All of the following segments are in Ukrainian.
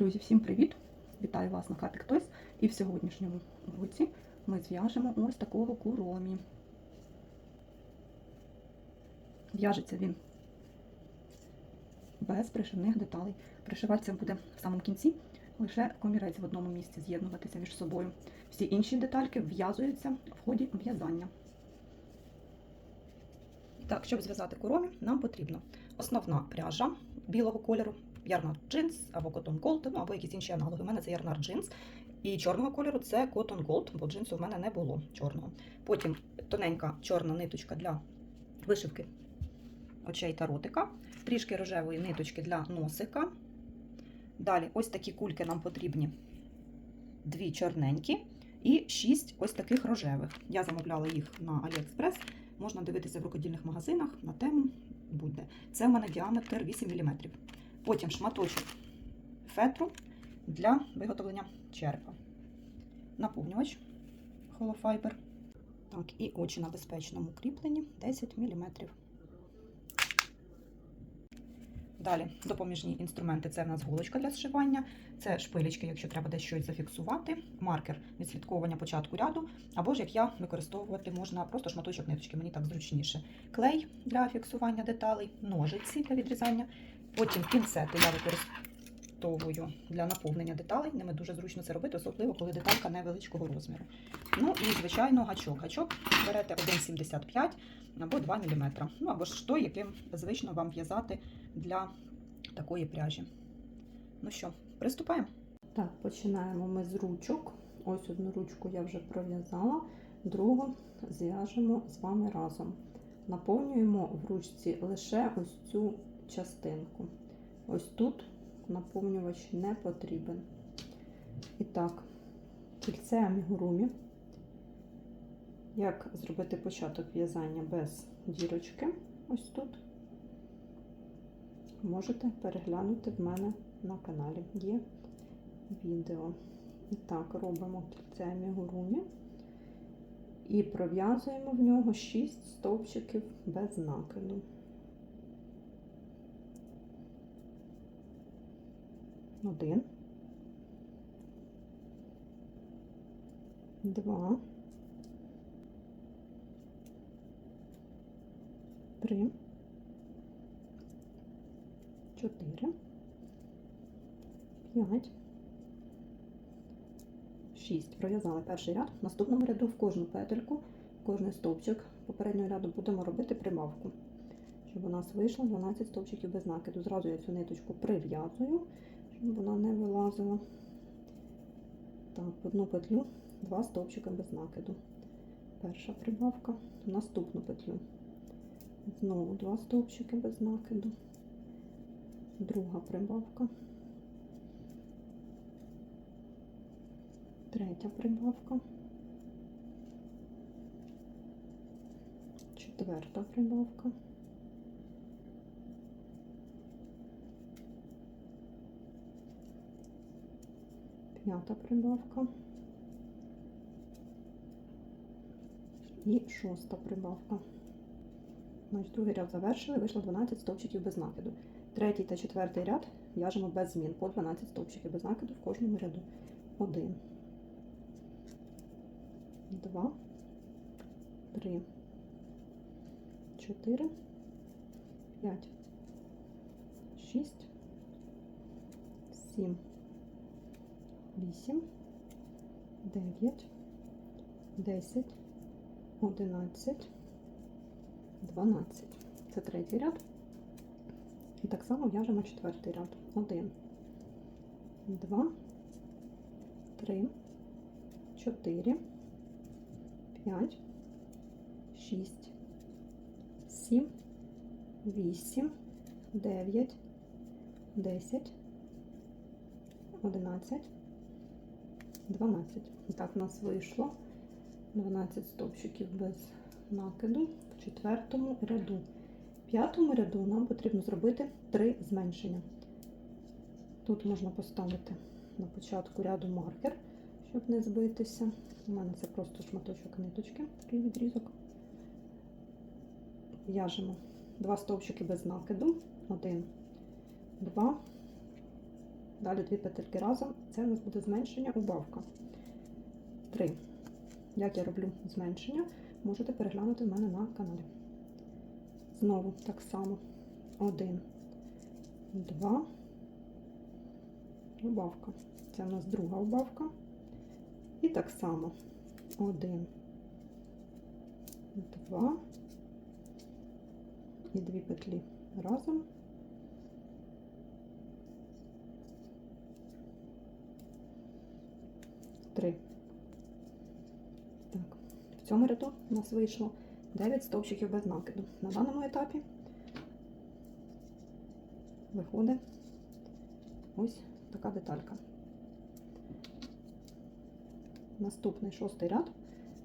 Друзі, всім привіт! Вітаю вас на Капік Тойс. І в сьогоднішньому уроці ми зв'яжемо ось такого куромі. В'яжеться він без пришивних деталей. Пришиватися буде в самому кінці, лише комірець в одному місці з'єднуватися між собою. Всі інші детальки в'язуються в ході в'язання. Так, щоб зв'язати куромі, нам потрібно основна пряжа білого кольору, ярнар джинс або Cotton Gold, ну або якісь інші аналоги. У мене це ярнар джинс. І чорного кольору це Cotton Gold, бо джинсу в мене не було чорного. Потім тоненька чорна ниточка для вишивки очей та ротика, трішки рожевої ниточки для носика. Далі ось такі кульки нам потрібні дві чорненькі і шість ось таких рожевих. Я замовляла їх на AliExpress. Можна дивитися в рукодільних магазинах на тему будь-де. Це в мене діаметр 8 мм. Потім шматочок фетру для виготовлення черепа. Наповнювач холофайбер. Так, і очі на безпечному кріпленні 10 мм. Далі допоміжні інструменти це в нас голочка для зшивання, це шпилечки, якщо треба десь щось зафіксувати, маркер відслідковування початку ряду, або ж як я використовувати можна просто шматочок ниточки, мені так зручніше. Клей для фіксування деталей, ножиці для відрізання. Потім пінцети я використовую для наповнення деталей. Ними дуже зручно це робити, особливо коли деталька невеличкого розміру. Ну і, звичайно, гачок. Гачок берете 1,75 або 2 мм. Ну або ж той, яким звично вам в'язати для такої пряжі. Ну що, приступаємо? Так, починаємо ми з ручок. Ось одну ручку я вже пров'язала, другу зв'яжемо з вами разом. Наповнюємо в ручці лише ось цю частинку. Ось тут наповнювач не потрібен. І так, кільце амігурумі. Як зробити початок в'язання без дірочки? Ось тут. Можете переглянути в мене на каналі. Є відео. І так, робимо кільце амігурумі і пров'язуємо в нього 6 стовпчиків без накиду. Один, два, три, чотири, п'ять, шість. Пров'язали перший ряд. В наступному ряду в кожну петельку, в кожний стовпчик попереднього ряду будемо робити прибавку, щоб у нас вийшло 12 стовпчиків без накиду. Зразу я цю ниточку прив'язую, вона не вилазила. Так, одну петлю, два стовпчика без накиду. Перша прибавка, в наступну петлю. Знову два стовпчики без накиду. Друга прибавка. Третя прибавка. Четверта прибавка. П'ята прибавка. І шоста прибавка. Значить, другий ряд завершили, вийшло 12 стовпчиків без накиду. Третій та четвертий ряд в'яжемо без змін по 12 стовпчиків без накиду в кожному ряду. Один, два, три, чотири, п'ять, шість, сім, вісім, дев'ять, десять, одинадцять. 12. Це третій ряд. І так само в'яжемо четвертий ряд. 1, 2, 3, 4, 5, 6, 7, 8, 9, 10, 11, 12. І так, у нас вийшло 12 стовпчиків без накиду в четвертому ряду. В п'ятому ряду нам потрібно зробити три зменшення. Тут можна поставити на початку ряду маркер, щоб не збитися. У мене це просто шматочок ниточки, такий відрізок. В'яжемо два стовпчики без накиду. Один, два, Далі дві петельки разом. Це у нас буде зменшення убавка. Три. Як я роблю зменшення, можете переглянути в мене на каналі. Знову так само. Один, два. Убавка. Це у нас друга убавка. І так само. Один, два. І дві петлі разом. Три. Так, в цьому ряду у нас вийшло 9 стовпчиків без накиду. На даному етапі виходить ось така деталька. Наступний шостий ряд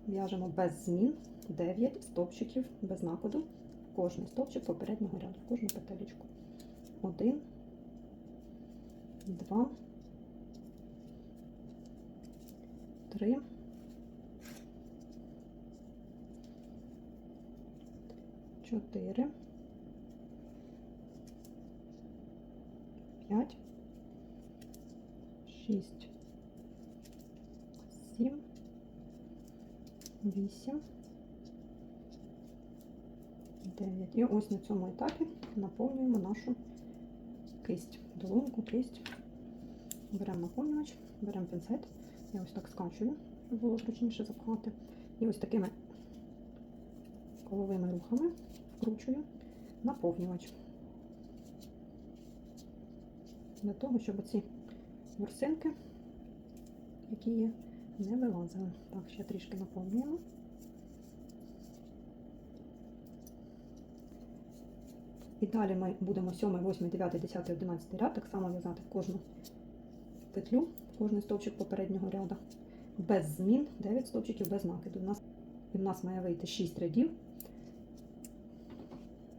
в'яжемо без змін 9 стовпчиків без накиду. Кожний стовпчик попереднього ряду, кожну петелечку. Один, два, три. Чотири. П'ять. Шість. Сім. Вісім. Дев'ять. І ось на цьому етапі наповнюємо нашу кисть. Долоньку, кисть. Беремо наповнювач, беремо пінцет. Я ось так скачую, щоб було зручніше запхати. І ось такими коловими рухами вкручую наповнювач. Для того, щоб ці ворсинки, які є, не вилазили. Так, ще трішки наповнюємо. І далі ми будемо 7, 8, 9, 10, 11 ряд так само в'язати кожну петлю, кожний стовпчик попереднього ряду. Без змін 9 стовпчиків без накиду. У нас, і в нас має вийти 6 рядів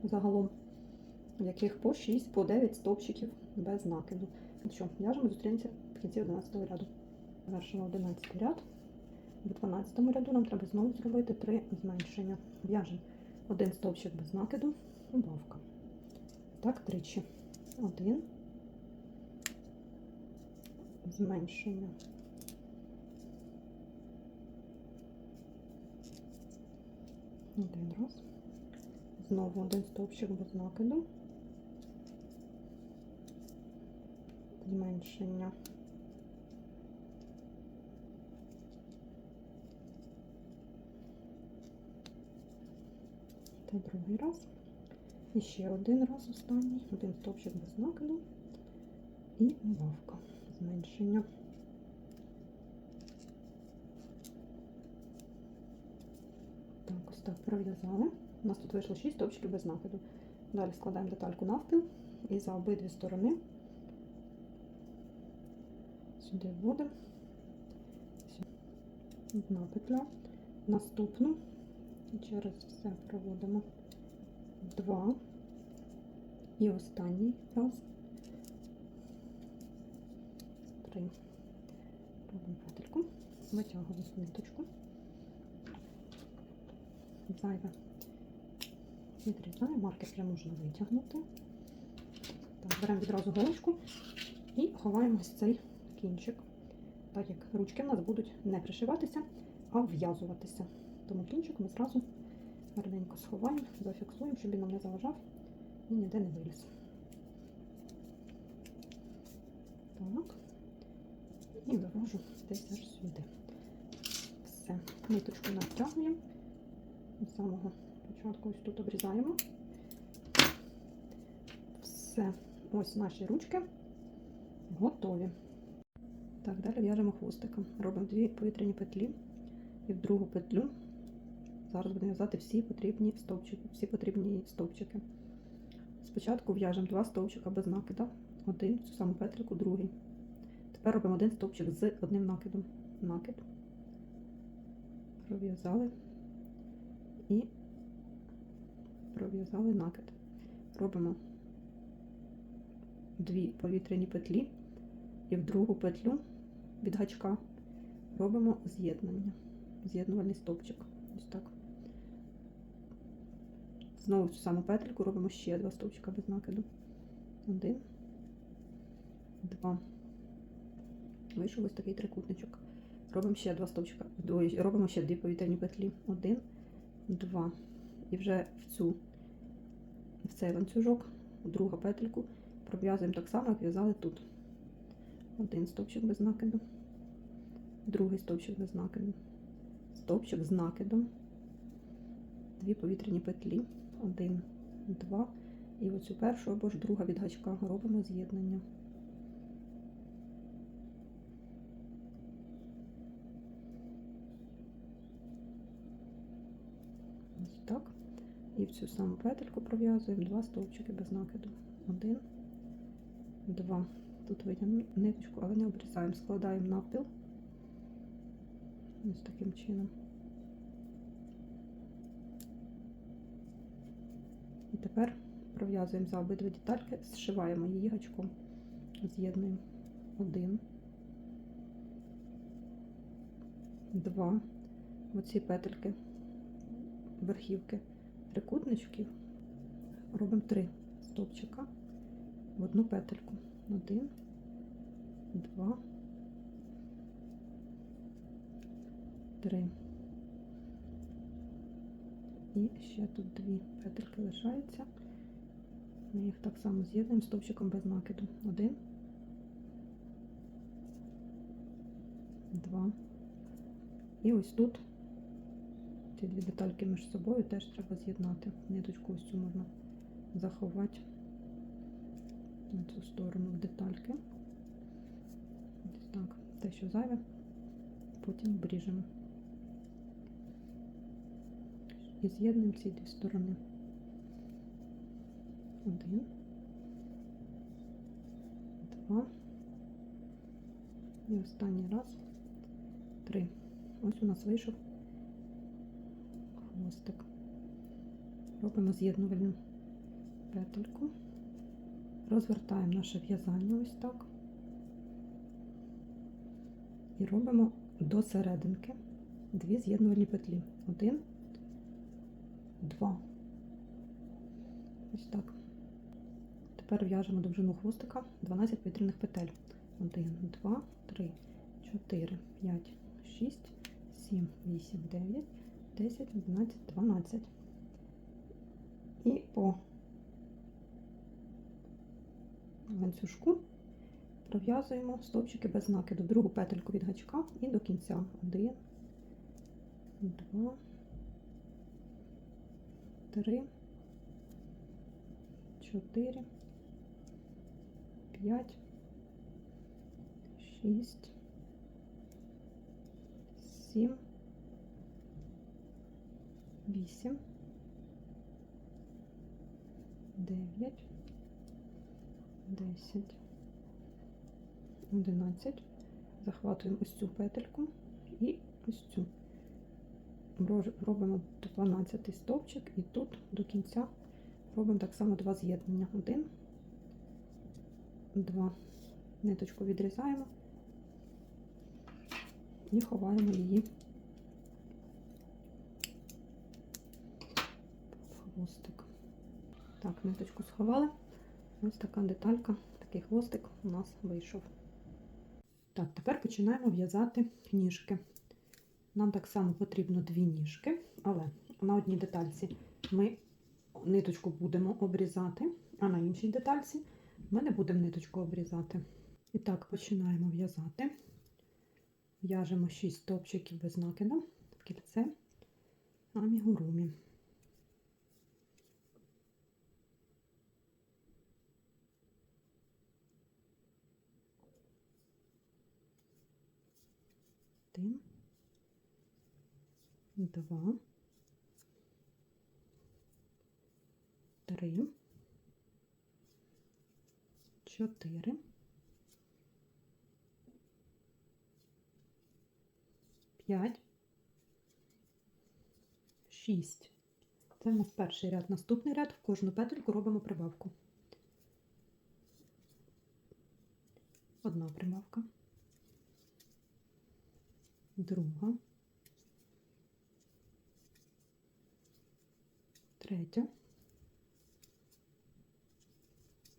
загалом, в яких по 6, по 9 стовпчиків без накиду. Що, в'яжемо, зустрінемося в кінці 11 ряду. Завершимо 11 ряд. В 12 ряду нам треба знову зробити 3 зменшення. В'яжемо один стовпчик без накиду, убавка. Так, тричі. Один. Зменшення. Один раз. Знову один стовпчик без накиду. Зменшення. Та другий раз. І ще один раз останній, один стовпчик без накиду і убавка зменшення. Так, ось так пров'язали. У нас тут вийшло 6 стовпчиків без накиду. Далі складаємо детальку навпіл і за обидві сторони сюди вводимо одна петля, наступну і через все проводимо два і останній раз. Три. Робимо петельку, витягуємо ниточку. Зайве відрізаємо, маркер вже можна витягнути. Так, беремо відразу голочку і ховаємо ось цей кінчик, так як ручки в нас будуть не пришиватися, а вв'язуватися. Тому кінчик ми зразу гарненько сховаємо, зафіксуємо, щоб він нам не заважав і ніде не виліз. Так. І довожу десь аж сюди. Все. Ниточку натягуємо. З самого початку ось тут обрізаємо. Все. Ось наші ручки готові. Так, далі в'яжемо хвостиком. Робимо дві повітряні петлі і в другу петлю. Зараз будемо в'язати всі потрібні стовпчики, всі потрібні стовпчики. Спочатку в'яжемо два стовпчика без накида, один цю саму петельку, другий. Тепер робимо один стовпчик з одним накидом. Накид. Пров'язали і пров'язали накид. Робимо дві повітряні петлі і в другу петлю від гачка робимо з'єднання, з'єднувальний стовпчик. Ось так. Знову цю саму петельку робимо ще два стовпчика без накиду. Один, два. Вийшов ось такий трикутничок. Робимо ще два стовпчика. Робимо ще дві повітряні петлі. Один, два. І вже в цю в цей ланцюжок, у другу петельку пров'язуємо так само, як в'язали тут. Один стовпчик без накиду, другий стовпчик без накиду, стовпчик з накидом, дві повітряні петлі, один, два. І оцю першу або ж друга від гачка робимо з'єднання. Ось так. І в цю саму петельку пров'язуємо два стовпчики без накиду. Один, два. Тут витягнемо ниточку, але не обрізаємо, складаємо навпіл. Ось таким чином. І тепер пров'язуємо за обидві детальки, зшиваємо її гачком. З'єднуємо один, два. Оці петельки верхівки трикутничків робимо три стовпчика в одну петельку. Один, два, три. І ще тут дві петельки лишаються. Ми їх так само з'єднуємо стовпчиком без накиду. Один, два. І ось тут ці дві детальки між собою теж треба з'єднати. Ниточку ось цю можна заховати на цю сторону детальки. Ось так, те, що зайве, потім обріжемо. І з'єднуємо ці дві сторони. Один, два. І останній раз. Три. Ось у нас вийшов хвостик. Робимо з'єднувальну петельку. Розвертаємо наше в'язання ось так. І робимо до серединки дві з'єднувальні петлі. Один, два. Ось так. Тепер в'яжемо довжину хвостика 12 повітряних петель. 1, 2, 3, 4, 5, 6, 7, 8, 9, 10, 11, 12. І по ланцюжку пров'язуємо стовпчики без накиду. Другу петельку від гачка і до кінця. 1, 2, 3, 4, 5, 6, 7, 8, 9, 10, 11. Захватуємо ось цю петельку і ось цю. Робимо 12 стовпчик і тут до кінця робимо так само два з'єднання. Один, два. Ниточку відрізаємо і ховаємо її в хвостик. Так, ниточку сховали. Ось така деталька, такий хвостик у нас вийшов. Так, тепер починаємо в'язати ніжки. Нам так само потрібно дві ніжки, але на одній детальці ми ниточку будемо обрізати, а на іншій детальці ми не будемо ниточку обрізати. І так, починаємо в'язати. В'яжемо 6 стовпчиків без накиду в кільце амігурумі. Один, два, три, чотири, п'ять, шість. Це в нас перший ряд. Наступний ряд в кожну петельку робимо прибавку. Одна прибавка. Друга. Третя.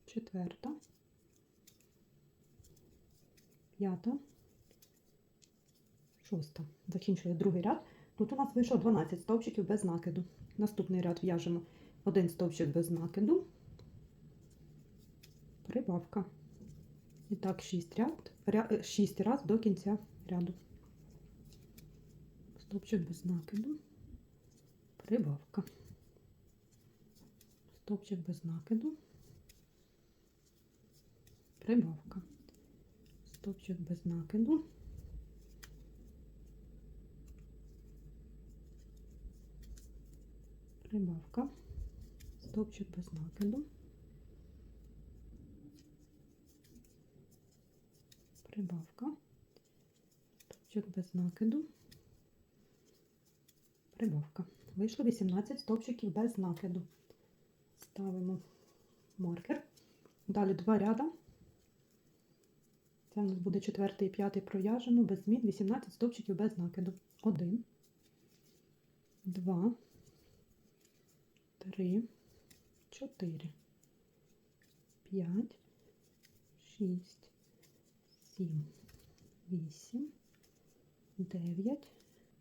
Четверта. П'ята. Шоста. Закінчили другий ряд. Тут у нас вийшло 12 стовпчиків без накиду. Наступний ряд в'яжемо один стовпчик без накиду, прибавка. І так 6 ряд, ря, 6 раз до кінця ряду. Стовпчик без накиду, прибавка. Стовпчик без накиду, прибавка. Стовпчик без накиду. Прибавка. Стовпчик без накиду. Прибавка. Стовпчик без накиду. Прибавка. Вийшло 18 стовпчиків без накиду. Ставимо маркер. Далі два ряда. Це в нас буде четвертий і п'ятий пров'яжемо. Без змін. 18 стовпчиків без накиду. Один, два, три, чотири, п'ять, шість, сім, вісім, дев'ять,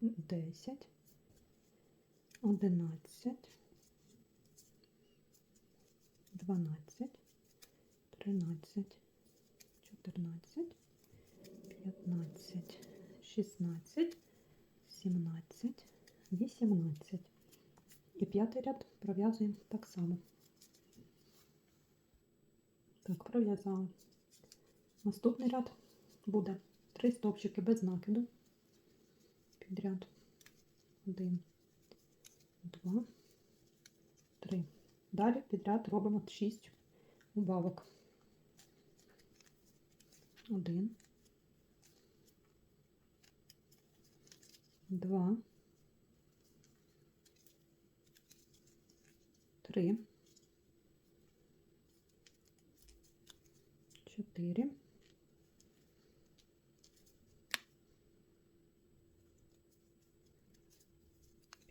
десять, одинадцять, дванадцять, тринадцять, чотирнадцять, п'ятнадцять, шістнадцять, сімнадцять, вісімнадцять. І п'ятий ряд пров'язуємо так само. Так, пров'язали. Наступний ряд буде три стовпчики без накиду. Підряд. Один, два, три. Далі підряд робимо шість убавок. Один, два, три, чотири,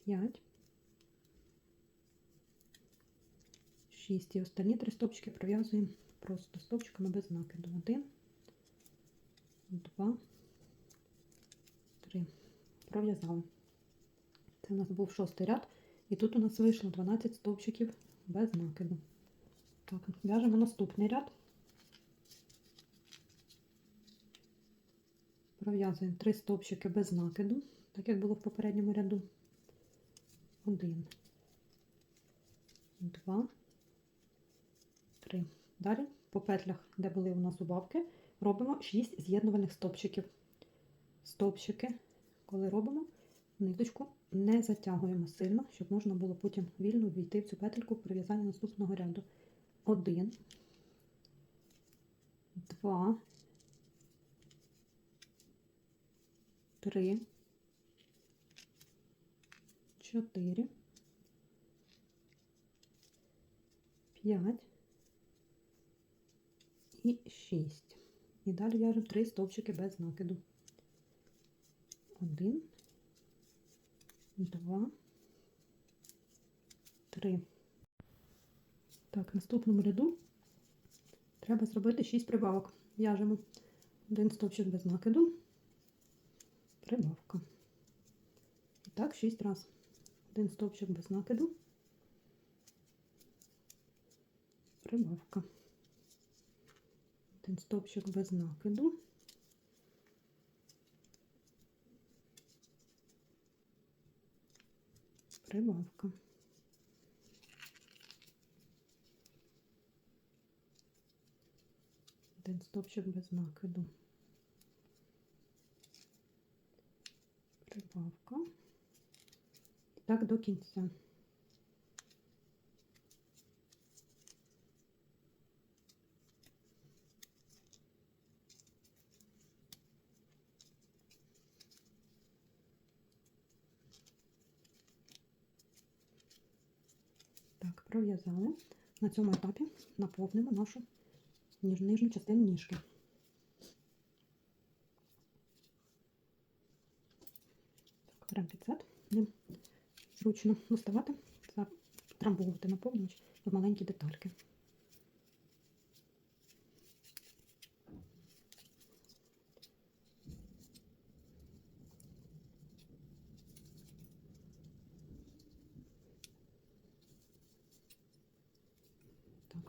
п'ять, шість. І останні три стовпчики пров'язуємо просто стовпчиками без накиду. Один, два, три. Пров'язали. Це у нас був шостий ряд. І тут у нас вийшло 12 стовпчиків без накиду. Так, в'яжемо наступний ряд. Пров'язуємо 3 стовпчики без накиду, так як було в попередньому ряду. Один, два, три. Далі по петлях, де були у нас убавки, робимо 6 з'єднувальних стовпчиків. Стовпчики, коли робимо, ниточку не затягуємо сильно, щоб можна було потім вільно війти в цю петельку при в'язанні наступного ряду. Один, два, три, чотири, п'ять і шість. І далі в'яжемо три стовпчики без накиду. Один, два, три. Так, в наступному ряду треба зробити 6 прибавок. В'яжемо один стовпчик без накиду, прибавка. І так, 6 разів. Один стовпчик без накиду, прибавка. Один стовпчик без накиду. Прибавка. Один стовпчик без накиду. Прибавка. І так до кінця. Так, пров'язали. На цьому етапі наповнимо нашу нижню частину ніжки. Так, беремо пінцет. Зручно доставати, затрамбовувати наповнювач в маленькі детальки.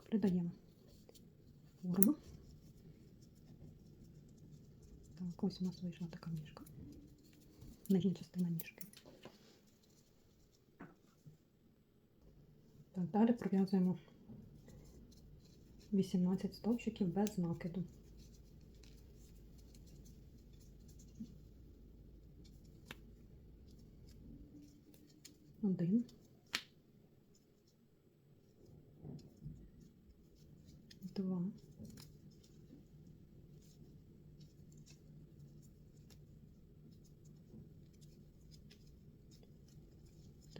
Придаємо форму. Так, ось у нас вийшла така ніжка. Нижня частина ніжки. Так, далі пров'язуємо 18 стовпчиків без накиду. Один. Два.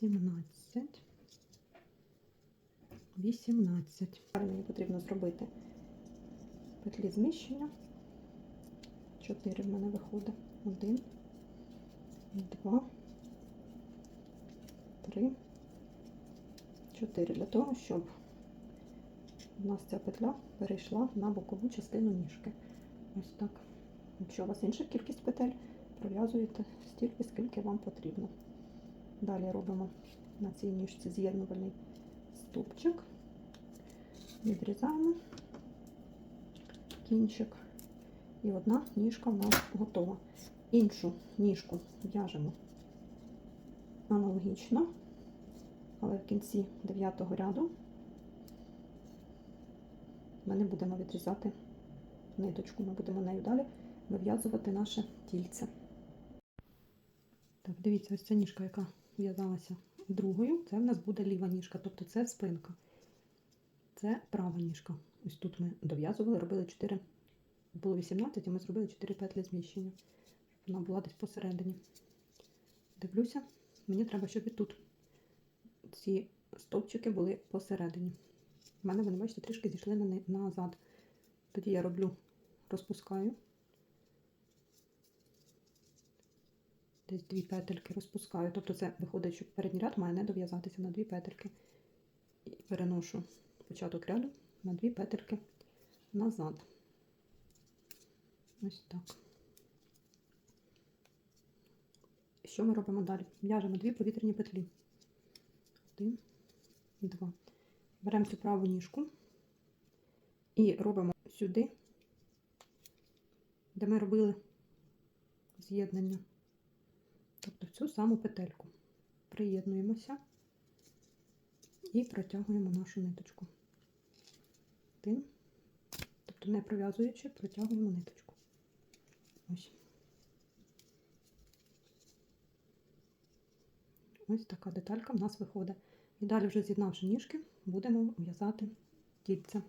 сімнадцять, вісімнадцять. Тепер мені потрібно зробити петлі зміщення. Чотири в мене виходить. Один, два, три, чотири. Для того, щоб у нас ця петля перейшла на бокову частину ніжки. Ось так. Якщо у вас інша кількість петель, пров'язуєте стільки, скільки вам потрібно. Далі робимо на цій ніжці з'єднувальний стовпчик, відрізаємо кінчик, і одна ніжка в нас готова. Іншу ніжку в'яжемо аналогічно, але в кінці 9 ряду ми не будемо відрізати ниточку, ми будемо нею далі вив'язувати наше тільце. Так, дивіться, ось ця ніжка, яка в'язалася другою, це в нас буде ліва ніжка, тобто це спинка. Це права ніжка. Ось тут ми дов'язували, робили 4, було 18, і ми зробили 4 петлі зміщення. Вона була десь посередині. Дивлюся, мені треба, щоб і тут ці стовпчики були посередині. У мене вони, бачите, трішки зійшли назад. Тоді я роблю, розпускаю. Десь дві петельки розпускаю. Тобто це виходить, що передній ряд має не дов'язатися на дві петельки. І переношу початок ряду на дві петельки назад. Ось так. Що ми робимо далі? В'яжемо дві повітряні петлі. Один, два. Беремо цю праву ніжку і робимо сюди, де ми робили з'єднання. Тобто цю саму петельку. Приєднуємося і протягуємо нашу ниточку. Один. Тобто не пров'язуючи, протягуємо ниточку. Ось. Ось така деталька в нас виходить. І далі, вже з'єднавши ніжки, будемо в'язати тільце.